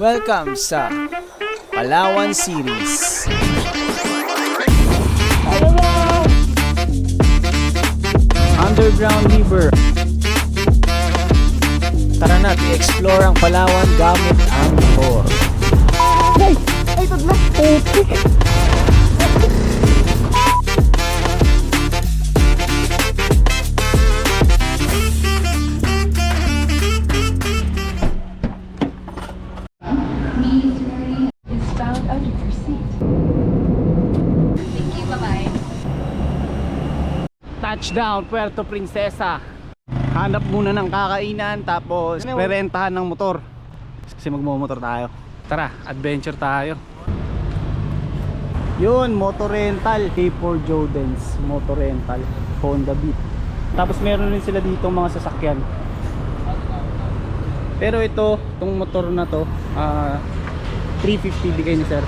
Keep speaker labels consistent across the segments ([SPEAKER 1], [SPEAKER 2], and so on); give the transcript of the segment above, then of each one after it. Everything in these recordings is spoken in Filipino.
[SPEAKER 1] Welcome sa Palawan Series. Underground River. Tara na, i-explore ang Palawan gamit ang motor.
[SPEAKER 2] is
[SPEAKER 1] Touchdown, Puerto Princesa. Hanap muna ng kakainan tapos rerentahan ng motor. Kasi magmumotor tayo. Tara, adventure tayo. Yun, motor rental. K4 Jodens, motor rental. Honda Beat. Tapos meron rin sila dito mga sasakyan. Pero ito, itong motor na to, ah 350 bigay ni sir.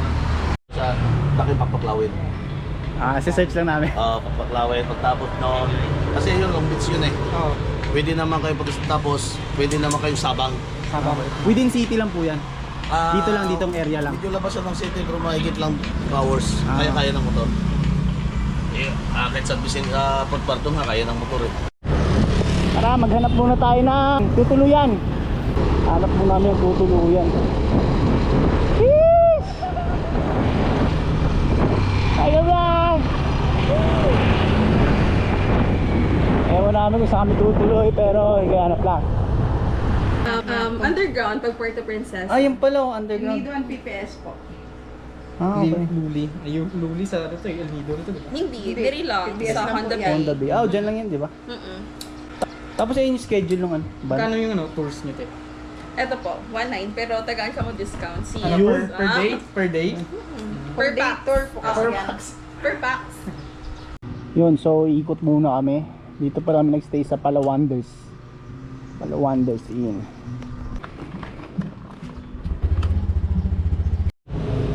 [SPEAKER 3] sa laki papaklawin.
[SPEAKER 1] Ah, search lang namin.
[SPEAKER 3] Ah, papaklawin pagtapos noon kasi yun long beach yun eh.
[SPEAKER 1] Oo.
[SPEAKER 3] Pwede naman kayo pagkatapos, pwede naman kayo sabang.
[SPEAKER 1] Within city lang po yan.
[SPEAKER 3] Ah,
[SPEAKER 1] Dito lang, ditong area lang.
[SPEAKER 3] Medyo labas siya ng city pero mahigit lang hours.
[SPEAKER 1] Ah.
[SPEAKER 3] Kaya kaya ng motor. Eh, ah, kahit sa bisin, ah, pagparto nga kaya ng motor eh.
[SPEAKER 1] Tara, maghanap muna tayo ng tutuluyan. Hanap muna namin yung tutuluyan. Sheesh! Tayo ba? Namin kung saan kami tutuloy pero higanap lang.
[SPEAKER 4] Um, um, underground, pag Puerto Princesa.
[SPEAKER 1] Ah, yun pala, oh, underground.
[SPEAKER 4] Nido 1 PPS po.
[SPEAKER 1] Ah, okay.
[SPEAKER 5] Luli. Yung Luli sa ano to, El Nido nito, di ba?
[SPEAKER 4] Hindi, very long.
[SPEAKER 2] PPS
[SPEAKER 4] Sa Honda
[SPEAKER 2] yan.
[SPEAKER 4] Bay.
[SPEAKER 1] Honda Bay. Ah, dyan lang yun, di ba?
[SPEAKER 4] Mm-mm.
[SPEAKER 1] Tapos ayun yung schedule ng ano,
[SPEAKER 5] Kano yung ano, tours nyo, te?
[SPEAKER 4] Ito po, 1.9 pero tagaan ka mo discount. Si
[SPEAKER 5] Ano, per, per
[SPEAKER 4] Ah,
[SPEAKER 5] day? Per day?
[SPEAKER 4] Per
[SPEAKER 2] day
[SPEAKER 4] pax.
[SPEAKER 2] tour po kasi
[SPEAKER 4] Ah,
[SPEAKER 2] yan.
[SPEAKER 4] Per pax.
[SPEAKER 1] Yun, so ikot muna kami. Dito pa kami nagstay sa Palawanders. Palawanders Inn.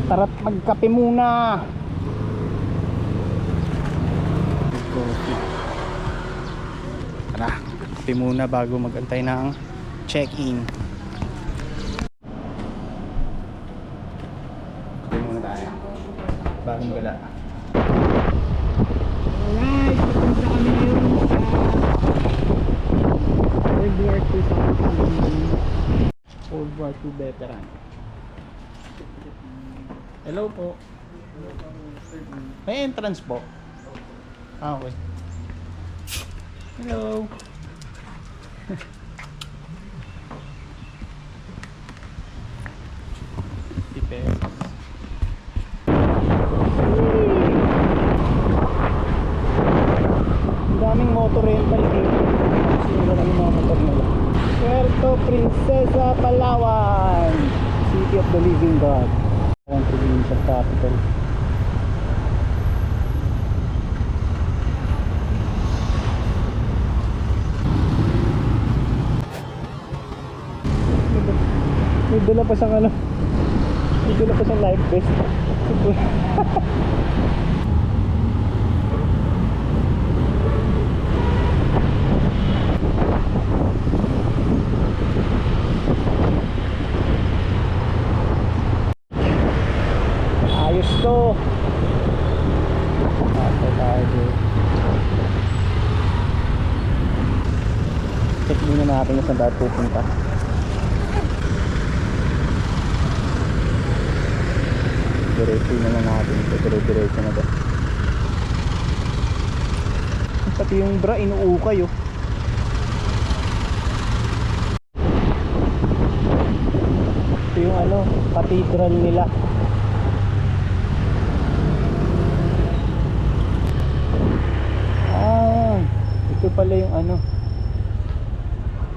[SPEAKER 1] Tara't magkape muna. Tara, kape muna bago magantay ng check-in. Kape muna tayo. Bago magala. 2 veteran. Hello po. May entrance po. Ah, okay. Hello. May dala pa siyang ano. May dala pa siyang life vest. Ayos to. Ate tayo. Check muna natin kung saan tayo pupunta. Diretso na lang natin ito. Dire-diretso na to. Pati yung bra, inuukay oh. Ito yung ano, cathedral nila. Ah, ito pala yung ano.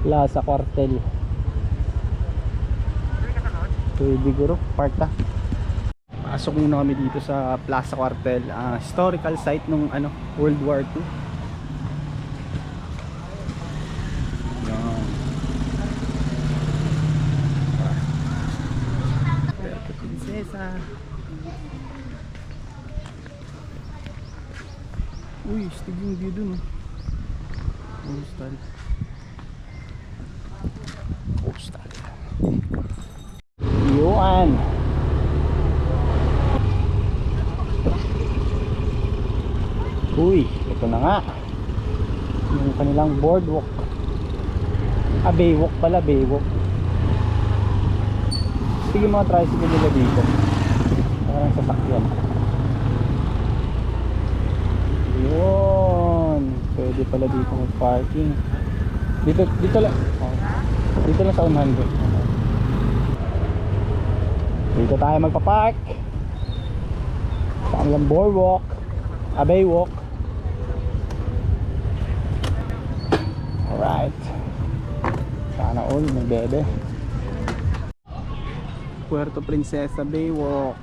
[SPEAKER 1] Plaza Quartel. Pwede guro, park ka. Pasok muna kami dito sa Plaza Quartel, ah, historical site nung ano, World War II. Yan. Puerto Princesa. Uy, stig yung view dun. oh. Coastal. Coastal. yan. Uy, ito na nga. Kanilang boardwalk. Ah, baywalk pala, baywalk. Sige mga tricycle nila dito. Parang sasakyan. Yun. Pwede pala dito mag-parking. Dito, dito lang. Oh. Dito lang sa unahan ko. Dito tayo magpa-park. Sa kanilang boardwalk. Ah, baywalk. Alright. Sana all may bebe. Puerto Princesa Baywalk.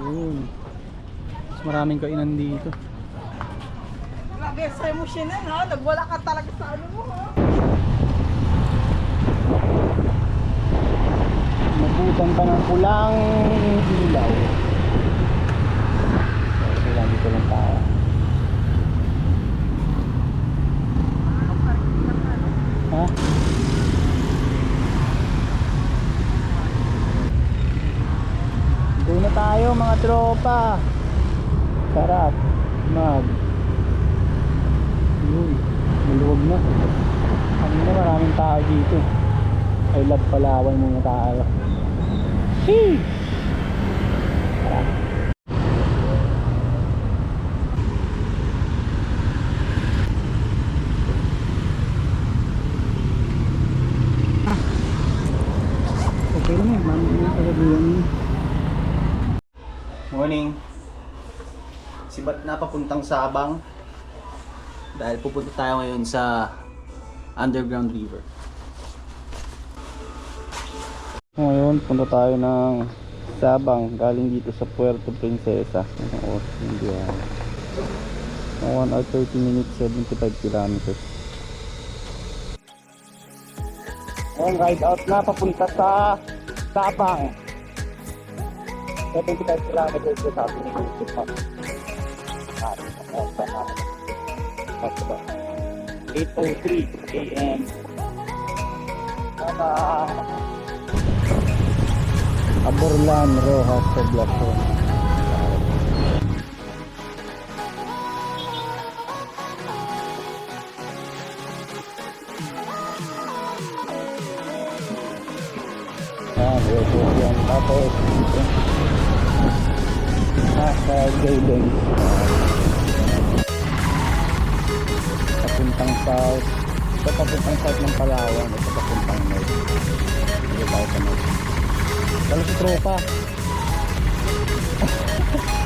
[SPEAKER 1] Yun. Mas maraming kainan dito.
[SPEAKER 2] Grabe, sa emosyon na, no? Nagwala ka talaga sa ano mo, ha?
[SPEAKER 1] Nabutan pa ng pulang ilaw. Kaya dito lang tayo. Ha? Doon na tayo mga tropa. Sarap. Mag. Yun. Maluwag na. Kanina maraming tao dito. I love Palawan muna tayo. Hey! Tara. Okay na eh, mami na kagabihan Morning. Sibat na papuntang Sabang. Dahil pupunta tayo ngayon sa Underground River. Ngayon, punta tayo ng Sabang, galing dito sa Puerto Princesa. Oo, hindi yan. 1 hour 30 minutes, 75 kilometers. Ngayon, ride out na papunta sa Sabang. 75 kilometers sa sabi ni Kusip pa. Ah, ah, ah, ah. Basta. 8.03 a.m. Tama. Aborlan, Rojas, Poblacion. Yan, ito yan. Tapos, dito. Nasa Gayden. South. Ito papuntang south ng Palawan. Ito papuntang north. Dito tayo sa north. Dalo si tropa.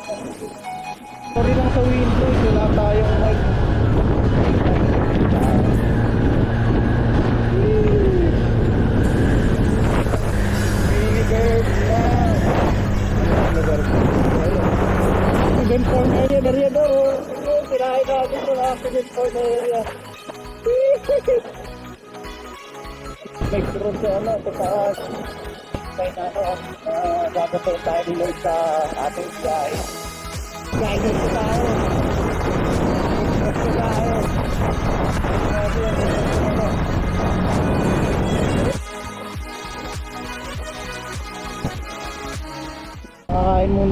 [SPEAKER 1] Sorry lang sa windows, wala tayong lugar ko. Accident porn area na rin oh. Tirahin natin ito na accident porn area. May cross sa ano, sa taas. May na ano, uh, Lord sa ating biyahe.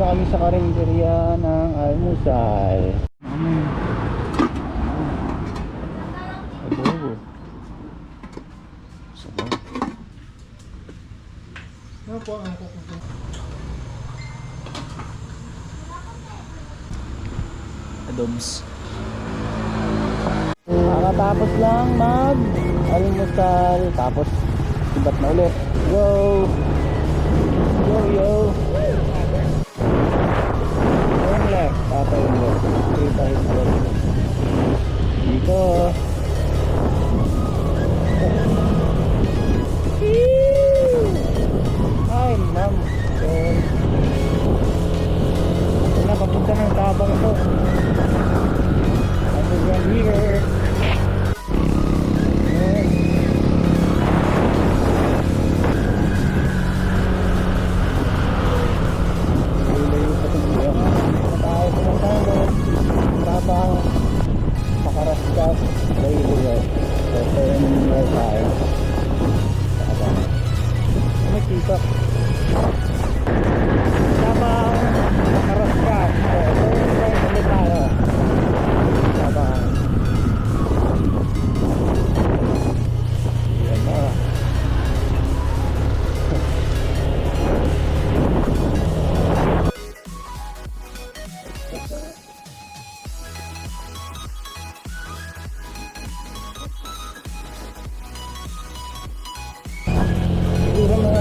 [SPEAKER 1] Kami sa karinderya ng almusal. Mm. Adobo. Sabaw.
[SPEAKER 5] Ano po ang kukuha?
[SPEAKER 6] Adobs.
[SPEAKER 1] Nakatapos lang mag almusal tapos sibat na ulit. Go! Yo yo! Tatay. Three times left. Dito. Hi, ma'am. So, ito na, papunta ng tabang to. Underground here.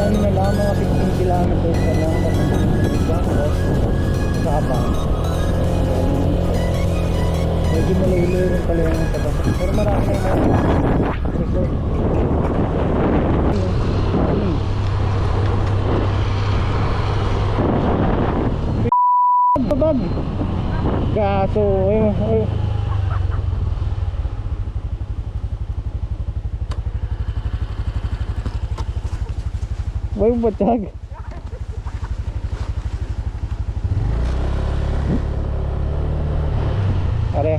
[SPEAKER 1] Ano na lang, mga 15 kilometers na lang sa Abang. Medyo malayo rin pala yung Bangkok. Pero marami na yung mga resort. Hmm. Babag. Kaso, ayun, ayun. May batag. Are.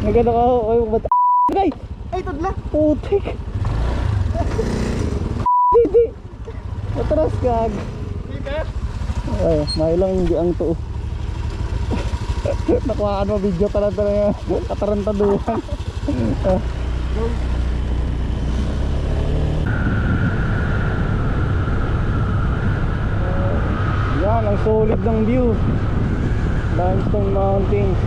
[SPEAKER 1] Nagano ka oh, ay batag. Ay,
[SPEAKER 7] tudla.
[SPEAKER 1] putik. Hindi. Atras kag. Ay, may lang hindi ang to. Nakuha mo video ka lang talaga. Katarantaduhan. Ang solid ng view. Limestone Mountains.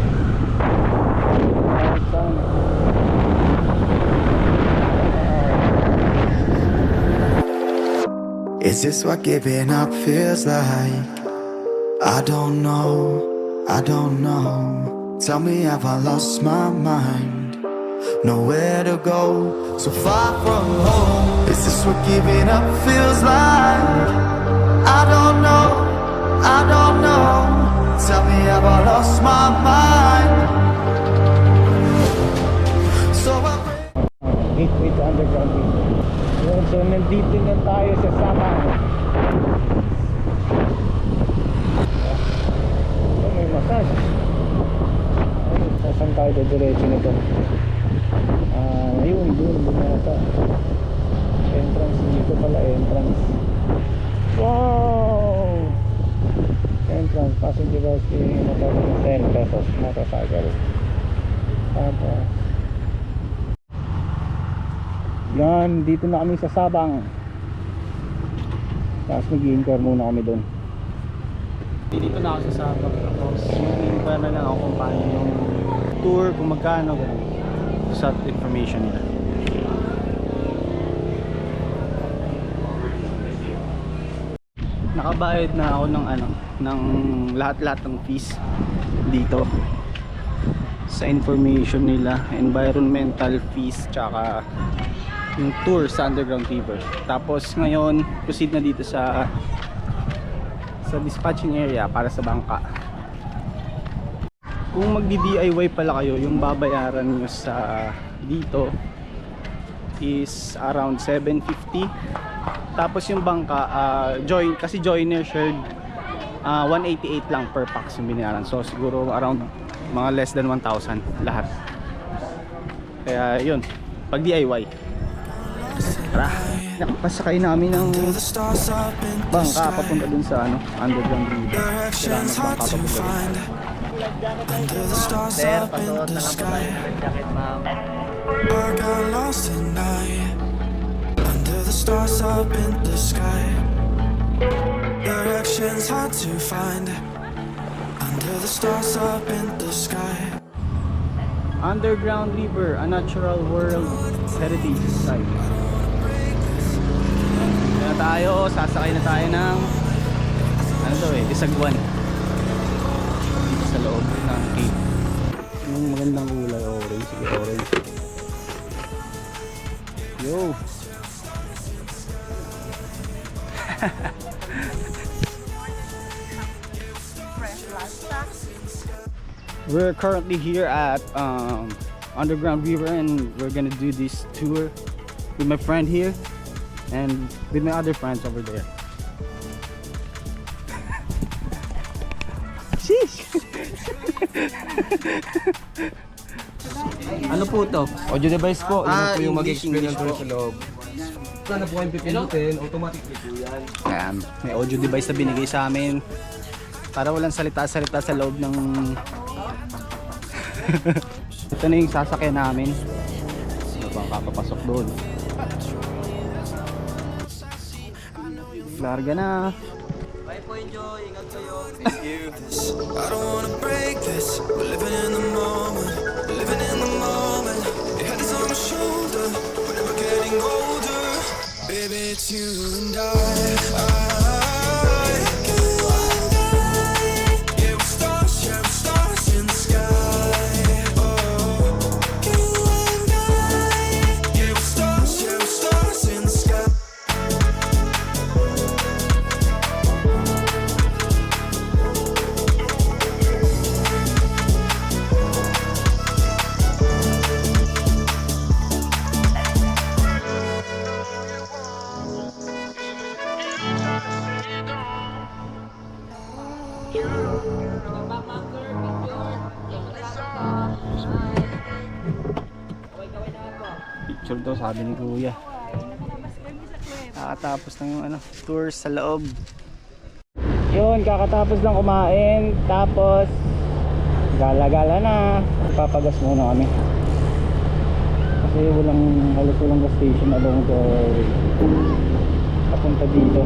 [SPEAKER 8] Is this what giving up feels like? I don't know, I don't know. Tell me, have I lost my mind? Nowhere to go, so far from home. Is this what giving up feels like? I don't know, I don't know. Tell me, have I lost my mind? So I.
[SPEAKER 1] Gateway to underground so nandito na tayo sa Samang. Oh, may massage. Ayun, so saan tayo diretso nito? Ah, ayun, dun, dun yata. Entrance dito pala, entrance. Wow! Entrance, passenger bus fee, motor 10 pesos, motorcycle. Tapos, yan, dito na kami sa Sabang. Tapos mag-i-inquire muna kami doon.
[SPEAKER 5] Dito na ako sa Sabang. Tapos i-inquire na lang ako kung paano yung tour, kung magkano, ganun. Sa information nila. Nakabayad na ako ng ano, ng lahat-lahat ng fees dito sa information nila, environmental fees, tsaka yung tour sa underground river. Tapos ngayon, proceed na dito sa sa dispatching area para sa bangka. Kung magdi-DIY pala kayo, yung babayaran nyo sa dito is around 750. Tapos yung bangka, ah, join, kasi joiner shared, ah, 188 lang per pax yung binayaran. So siguro around mga less than 1,000 lahat. Kaya yun, pag DIY.
[SPEAKER 1] Tara, nakapasakay namin ng bangka papunta dun sa ano, underground river.
[SPEAKER 9] The stars up in the sky. I got lost at night. Under the stars up in the sky. Directions hard to find. Under the stars up in the sky.
[SPEAKER 1] Underground River, a natural world heritage site. Tayo, sasakay na tayo ng ano to eh, Isagwan. Dito sa loob ng cave. Yung magandang orange. Sige, orange. Yo! We're currently here at um, Underground River and we're gonna do this tour with my friend here and with my other friends over there. Sheesh! ano po to?
[SPEAKER 10] Audio device po, yun
[SPEAKER 1] Ah,
[SPEAKER 10] po yung
[SPEAKER 1] English,
[SPEAKER 10] mag-explain ng
[SPEAKER 1] English po.
[SPEAKER 10] sa loob. Sana po kayong pipindutin, automatically po yan.
[SPEAKER 1] Ayan, may audio device na binigay sa amin para walang salita-salita sa loob ng ito na yung sasakyan namin ano bang kakapasok doon larga na
[SPEAKER 9] I don't wanna break this. We're living in the moment, We're living in the moment. Your head is on my shoulder, we're never getting older. Baby, it's you and I. I
[SPEAKER 1] picture daw sabi ni kuya. Kakatapos ng ano, tour sa loob. Yun kakatapos lang kumain tapos gala-gala na. Ipapagas muna kami. Kasi walang halos walang gas station along the papunta dito